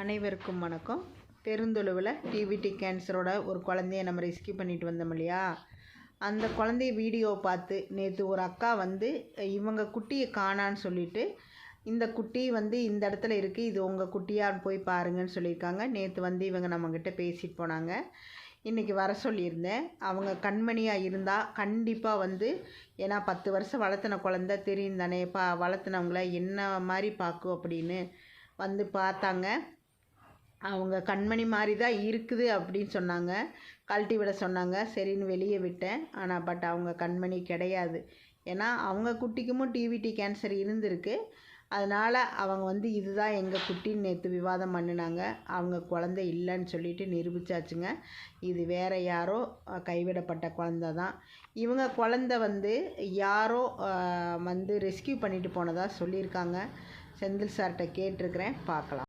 அனைவருக்கும் வணக்கம். பெருந்தொழுவில் டிவிடி கேன்சரோட ஒரு குழந்தைய நம்ம ரெஸ்கியூ பண்ணிட்டு வந்தோம் இல்லையா? அந்த குழந்தைய வீடியோ பார்த்து நேற்று ஒரு அக்கா வந்து இவங்க குட்டியை காணான்னு சொல்லிட்டு இந்த குட்டி வந்து இந்த இடத்துல இருக்குது இது உங்கள் குட்டியான்னு போய் பாருங்கன்னு சொல்லியிருக்காங்க. நேற்று வந்து இவங்க நம்மக்கிட்ட பேசிட்டு போனாங்க. இன்றைக்கி வர சொல்லியிருந்தேன். அவங்க கண்மணியாக இருந்தால் கண்டிப்பாக வந்து ஏன்னா பத்து வருஷம் வளர்த்துன குழந்த தெரியும் தானே பா வளர்த்துனவங்கள என்ன மாதிரி பார்க்கும் அப்படின்னு வந்து பார்த்தாங்க. அவங்க கண்மணி மாதிரி தான் இருக்குது அப்படின்னு சொன்னாங்க. கழட்டி விட சொன்னாங்க. சரின்னு வெளியே விட்டேன். ஆனால் பட் அவங்க கண்மணி கிடையாது. ஏன்னா அவங்க குட்டிக்குமும் டிவிடி கேன்சர் இருந்திருக்கு. அதனால் அவங்க வந்து இதுதான் எங்கள் குட்டின்னு நேற்று விவாதம் பண்ணினாங்க. அவங்க குழந்தை இல்லைன்னு சொல்லிட்டு நிரூபித்தாச்சுங்க இது வேறு யாரோ கைவிடப்பட்ட குழந்த தான். இவங்க குழந்த வந்து யாரோ வந்து ரெஸ்கியூ பண்ணிட்டு போனதாக சொல்லியிருக்காங்க. செந்தில் சார்கிட்ட கேட்டிருக்கிறேன். பார்க்கலாம்.